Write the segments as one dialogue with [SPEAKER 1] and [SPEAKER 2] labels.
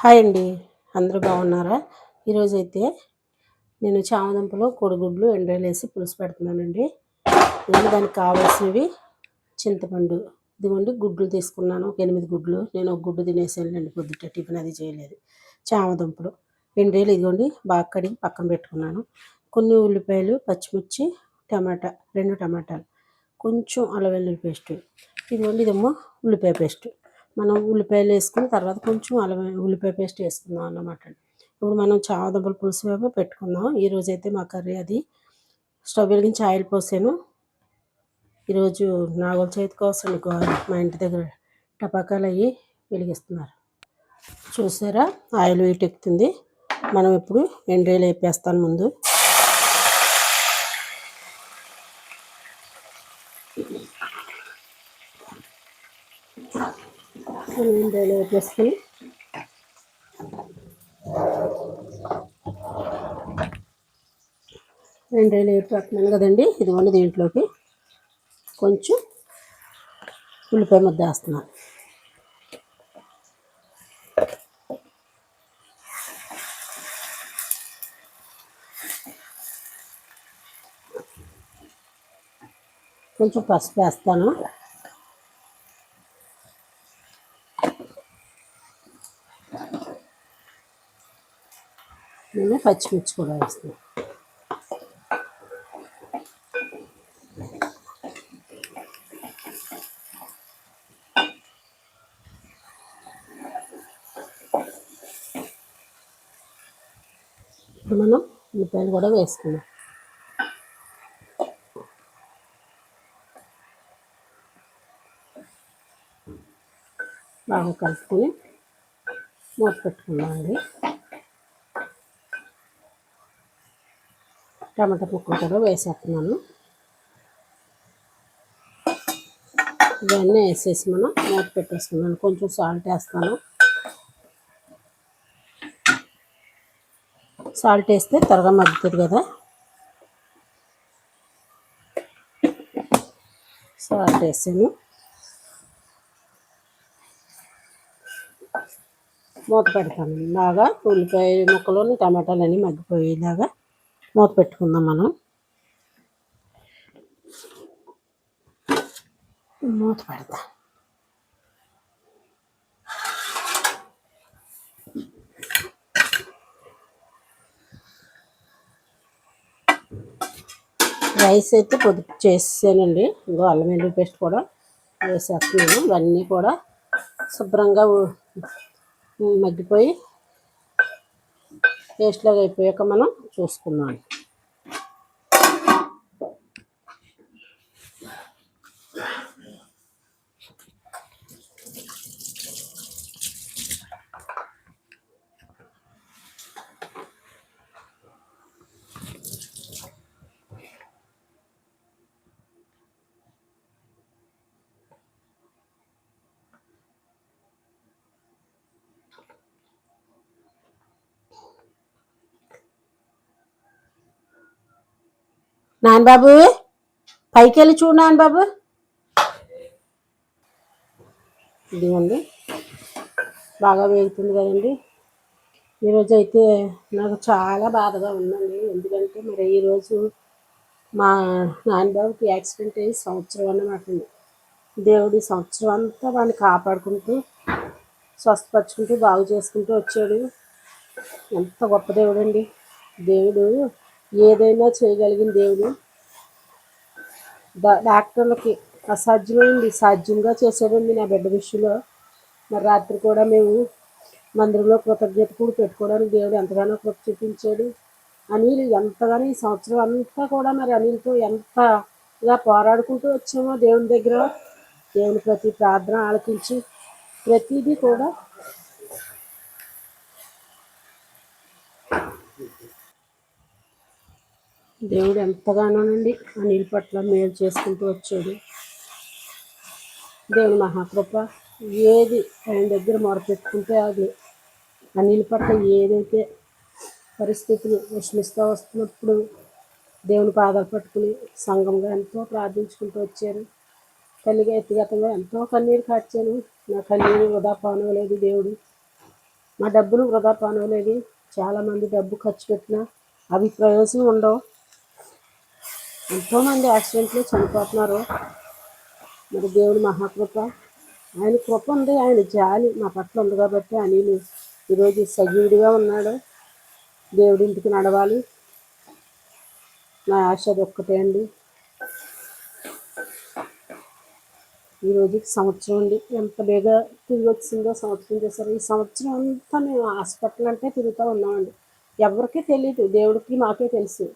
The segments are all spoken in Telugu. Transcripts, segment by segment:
[SPEAKER 1] హాయ్ అండి. అందరూ బాగున్నారా? ఈరోజైతే నేను చామదుంపలు కోడిగుడ్లు ఎండలేసి పులుసు పెడుతున్నానండి. నేను దానికి కావాల్సినవి చింతపండు. ఇదిగోండి గుడ్లు తీసుకున్నాను. ఒక ఎనిమిది గుడ్లు. నేను ఒక గుడ్డు తినేసానులేండి పొద్దుట. టిఫిన్ అది చేయలేదు. చామదుంపలు. ఎండ్రాయిలు ఇదిగోండి బాగా కడిగి పక్కన పెట్టుకున్నాను. కొన్ని ఉల్లిపాయలు పచ్చిమిర్చి టమాటా రెండు టమాటాలు. కొంచెం అల్లం వెల్లుల్లి పేస్ట్. ఇదిగోండి ఇదేమో ఉల్లిపాయ పేస్ట్. మనం ఉల్లిపాయలు వేసుకుని తర్వాత కొంచెం అల్లం ఉల్లిపాయ పేస్ట్ వేసుకుందాం అన్నమాట ఇప్పుడు మనం చామదుంపల పులుసు వేపు పెట్టుకుందాం. ఈరోజు అయితే మా కర్రీ అది. స్టవ్ వెలిగించి ఆయిల్ పోసాను. ఈరోజు నాగుల చేతి కోసం మా ఇంటి దగ్గర టపాకాలు అవి వెలిగిస్తున్నారు. చూసారా? ఆయిల్ వెయిట్ ఎక్కుతుంది. మనం ఇప్పుడు ఎండ్రీలు వేపేస్తాను ముందు. ఇందులో వేసుకుని రెండు వేపుతున్నాను కదండి. ఇదిగోండి దీంట్లోకి కొంచెం ఉల్లిపాయ ముద్ద వేస్తున్నాను కొంచెం పసుపు వేస్తాను. నేను పచ్చిమిర్చి కూడా వేస్తాను. ఇప్పుడు మనం ఉల్లిపాయలు కూడా వేసుకున్నాం బాగా కలుపుకొని మూత పెట్టుకున్నాం అండి టమాటా ముక్కలు కూడా వేసేస్తున్నాను. ఇవన్నీ వేసేసి మనం మూత పెట్టేసుకున్నాను. కొంచెం సాల్ట్ వేస్తాను. సాల్ట్ వేస్తే త్వరగా మగ్గుతుంది కదా. సాల్ట్ వేసాను. మూత పెడతాను. బాగా ఉల్లిపాయ ముక్కలోని టమాటాలు అన్నీ మగ్గిపోయేలాగా మూత పెట్టుకుందాం మనం. మూత పెడతా. రైస్ అయితే పొదుపు చేసానండి ఇంకో అల్లం వెల్లుల్లి పేస్ట్ కూడా వేసేస్తున్నాను. ఇవన్నీ కూడా శుభ్రంగా మగ్గిపోయి పేస్ట్లాగా అయిపోయాక మనం చూసుకున్నాం నాన్నబాబు పైకి వెళ్ళి చూడు నాన్నబాబు ఇదిగోండి బాగా వేగుతుంది కదండి. ఈరోజు అయితే నాకు చాలా బాధగా ఉందండి. ఎందుకంటే మరి ఈరోజు మా నాన్నబాబుకి యాక్సిడెంట్ అయ్యి సంవత్సరం అన్నమాట దేవుడి సంవత్సరం అంతా వాడిని కాపాడుకుంటూ స్వస్థపరుచుకుంటూ బాగు చేసుకుంటూ వచ్చాడు. ఎంత గొప్ప దేవుడు అండి దేవుడు ఏదైనా చేయగలిగిన దేవుడు. డాక్టర్లకి అసాధ్యమైంది సాధ్యంగా చేశాడండి నా బిడ్డ విషయంలో. మరి రాత్రి కూడా మేము మందిరంలో కృతజ్ఞత కూడా పెట్టుకోవడానికి దేవుడు ఎంతగానో కృప చూపించాడు. అనిల్ ఎంతగానో ఈ సంవత్సరం అంతా కూడా మరి అనిల్తో ఎంతగా పోరాడుకుంటూ వచ్చామో దేవుని దగ్గర. దేవుని ప్రతి ప్రార్థన ఆలకించి ప్రతిదీ కూడా దేవుడు ఎంతగానోనండి అనిల్ పట్ల మేలు చేసుకుంటూ వచ్చాడు. దేవుని మహాకృప ఏది ఆయన దగ్గర మొరపెట్టుకుంటే అది. అనిల్ పట్ల ఏదైతే పరిస్థితులు విషమిస్తూ వస్తున్నప్పుడు దేవుని పాదాలు పట్టుకుని సంఘంగా ఎంతో ప్రార్థించుకుంటూ వచ్చారు. తల్లిగా వ్యక్తిగతంగా ఎంతో కన్నీరు కాచాను. నా కన్నీరు వృధా పానవలేదు దేవుడు. మా డబ్బులు వృధా పానవలేదు చాలామంది డబ్బు ఖర్చు పెట్టినా అవి ప్రయోజనం ఉండవు. ఎంతోమంది యాక్సిడెంట్లు చనిపోతున్నారు. మరి దేవుడు మహాకృప. ఆయన కృప ఉంది ఆయన జాలి మా పట్ల ఉంది కాబట్టి అనిలు ఈరోజు సజీవుడిగా ఉన్నాడు. దేవుడి ఇంటికి నడవాలి. నా ఆశ అది ఒక్కటే అండి ఈరోజుకి సంవత్సరం అండి. ఎంత బేగా తిరిగి వచ్చిందో సంవత్సరం చేశారు. ఈ సంవత్సరం అంతా మేము హాస్పిటల్ అంటే తిరుగుతూ ఉన్నామండి. ఎవరికీ తెలియదు దేవుడికి మాకే తెలుసు.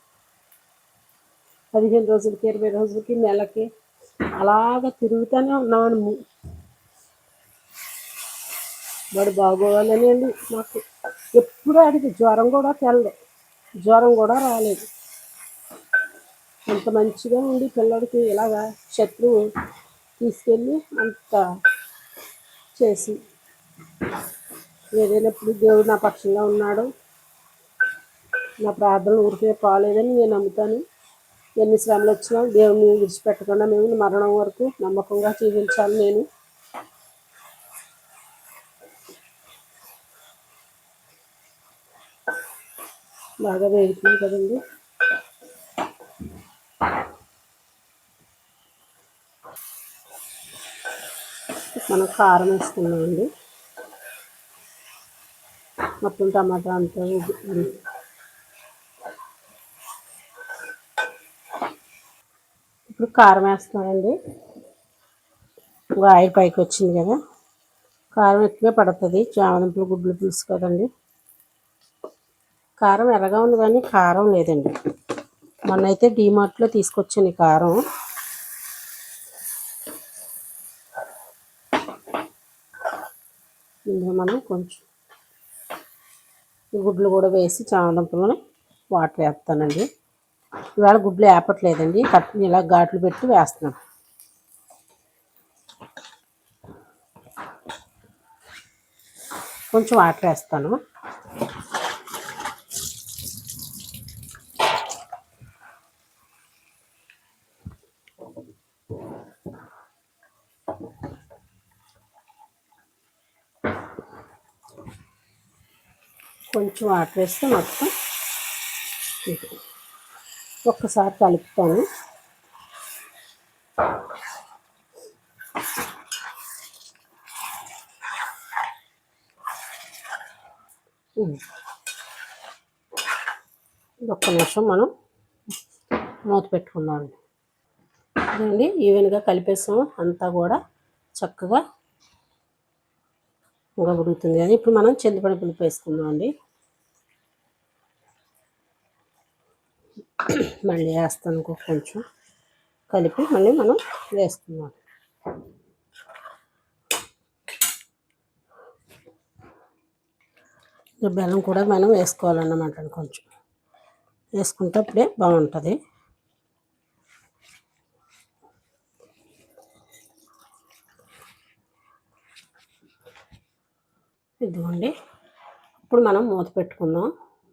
[SPEAKER 1] పదిహేను రోజులకి ఇరవై రోజులకి నెలకి అలాగ తిరుగుతూనే ఉన్నాను వాడు బాగోవాలని అండి మాకు. ఎప్పుడూ అడిగి జ్వరం కూడా తెల్లదు. జ్వరం కూడా రాలేదు. అంత మంచిగా ఉండి పిల్లడికి ఇలాగా శత్రువు తీసుకెళ్ళి అంత చేసి ఏదైనప్పుడు దేవుడు నా పక్షంగా ఉన్నాడు. నా ప్రార్థన ఊరికే పాలేదని నేను నమ్ముతాను. ఎన్ని శ్రమలు వచ్చినా దేవుని విడిచిపెట్టకుండా మేము మరణం వరకు నమ్మకంగా జీవించాలి నేను. బాగా వేగుతుంది కదండి. మనం కారం వేసుకున్నామండి మొత్తం టమాటా అంతా ఉగ్గు- ఉడి- ఇప్పుడు కారం వేస్తున్నానండి. ఆయిల్ పైకి వచ్చింది కదా. కారం ఎక్కువే పడుతుంది. చామదుంపలు గుడ్లు పులుసు కదండి. కారం ఎర్రగా ఉంది కానీ కారం లేదండి. మొన్న అయితే డీమార్ట్లో తీసుకొచ్చాను ఈ కారం. ఇందులో మనం కొంచెం గుడ్లు కూడా వేసి చామదుంపలని వాటర్ వేస్తానండి. ఇవాళ గుడ్లు ఆపట్లేదండి కట్ ఇలా ఘాట్లు పెట్టి వేస్తున్నాం. కొంచెం వాటర్ వేస్తాను. కొంచెం వాటర్ వేస్తే మొత్తం ఒక్కసారి కలుపుతాను. ఒక్క నిమిషం మనం మూత పెట్టుకుందాం. ఇదండి ఈవెన్గా కలిపేసాము అంతా కూడా చక్కగా ఇంకా అని ఇప్పుడు మనం చింతపండు పులుపు వేసుకుందాం అండి మళ్ళీ వేస్తాను కొంచెం. కలిపి మళ్ళీ మనం వేసుకుందాం బెల్లం కూడా మనం వేసుకోవాలన్నమాట కొంచెం. వేసుకుంటే అప్పుడే బాగుంటుంది. ఇదిగోండి. ఇప్పుడు మనం మూత పెట్టుకుందాం.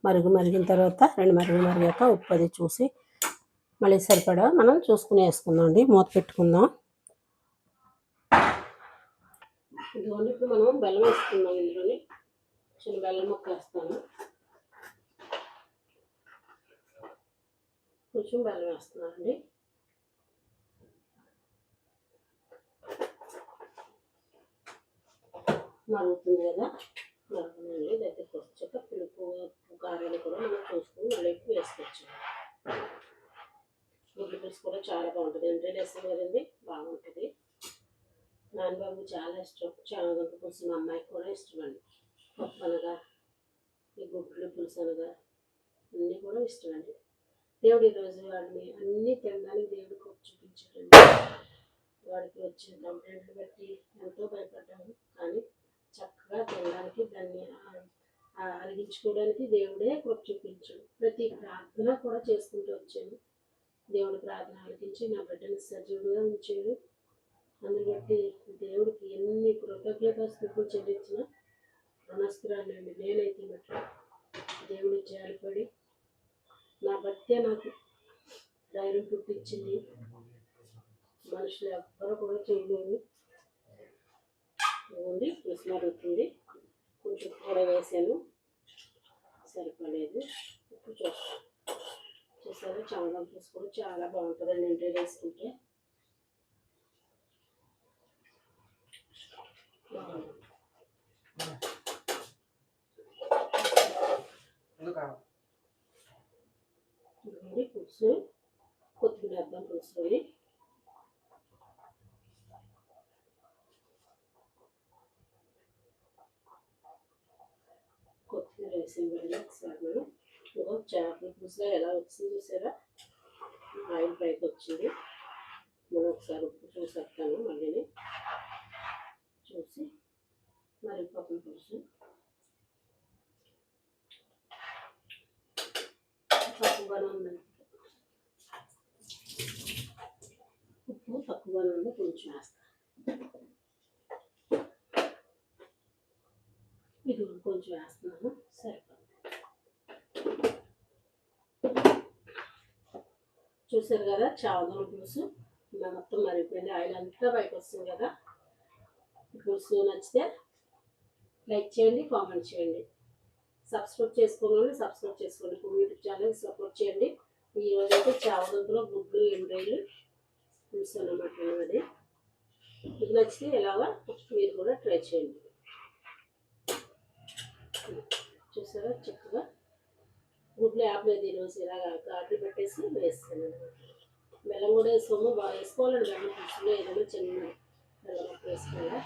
[SPEAKER 1] మరుగు మరిగిన తర్వాత రెండు మరుగు మరిగాక ఉప్పు అది చూసి మళ్ళీ సరిపడా మనం చూసుకుని వేసుకుందాం అండి. మూత పెట్టుకుందాం. ఇదిగోండి ఇప్పుడు మనం బెల్లం వేసుకుందాం ఇందులోని. చిన్న బెల్లం ముక్క వేస్తాను. కొంచెం బెల్లం వేస్తున్నానండి మరుగుతుంది కదా? మరుగుతుంది దగ్గరికి వచ్చాక పులుపు ఉప్పు కారాలు కూడా మనం చూసుకుని మళ్ళీ వేసుకోవచ్చు. గుడ్లు పులుసు కూడా చాలా బాగుంటుంది. ఎంట్రీ వేస్తాం కదండి బాగుంటుంది. నాన్నబాబు చాలా ఇష్టం. చామగంట పులుసు మా అమ్మాయికి కూడా ఇష్టం అండి పప్పు అనగా ఈ గుడ్లు పులుసు అనగా అన్నీ కూడా ఇష్టం అండి దేవుడు ఈరోజు వాడిని అన్నీ తినడానికి దేవుడు కృప చూపించాడండి. వాడికి వచ్చిన కంప్లైంట్లు బట్టి ఎంతో భయపడ్డాము. కానీ చక్కగా తినడానికి దాన్ని అరిగించుకోవడానికి దేవుడే కృప చూపించాడు. ప్రతి ప్రార్థన కూడా చేసుకుంటూ వచ్చాను దేవుడి ప్రార్థన ఆలకించి నా బిడ్డను సజీవుగా ఉంచాడు. అందుని బట్టి దేవుడికి ఎన్ని కృతజ్ఞత స్థితులు చెల్లించిన రుణస్థిరాలండి నేనైతే మట్టు దేవుడు జాలిపడి నా భక్తే నాకు ధైర్యం పుట్టించింది. మనుషులు ఎవ్వరు కూడా చేయలేదు ఉంది పులుసు కొంచెం కూడా వేసాను సరిపడలేదు ఇప్పుడు చూస్తాను. చూసారా చామగం పులుసు కూడా చాలా బాగుంటుందండి ఇంట్లో వేసుకుంటే పులుసు. కొత్తిమీర అద్దం పులుసు ఇది కొత్తిమీర వెళ్ళి ఒకసారి మనం. చేపల పులుసులో ఎలా వచ్చింది చూసారా? ఆయిల్ పైకి వచ్చింది. మనం ఒకసారి ఉప్పు చూసేస్తాను మళ్ళీ చూసి మరి పక్కన పులుసు తక్కువగానే ఉందండి ఉప్పు తక్కువగానే ఉంది కొంచెం వేస్తాను ఇది కొంచెం వేస్తున్నాను. సరే. చూసారు కదా చావదం పులుసు ఇలా మొత్తం మరిగిపోయింది. ఆయిల్ అంతా బయటకు వస్తుంది కదా. ఈ పులుసు నచ్చితే లైక్ చేయండి కామెంట్ చేయండి. సబ్స్క్రైబ్ చేసుకోవాలి సబ్స్క్రైబ్ చేసుకోండి. యూట్యూబ్ ఛానల్ సపోర్ట్ చేయండి. ఈ రోజు అయితే చావదంపులో గుడ్లు ఎండ్రాయిలు పులుసు అన్నమాట అది. ఇది నచ్చితే ఎలాగా మీరు కూడా ట్రై చేయండి. చూసారా? చక్కగా గుడ్లు యాభై ఈరోజు ఇలాగా గాట్లు పెట్టేసి వేస్తాను బెల్లం కూడా వేసుకోము బాగా వేసుకోవాలండి బెల్లం పులుసులో ఏదైనా చిన్న బెల్లం వేసుకోవాలి?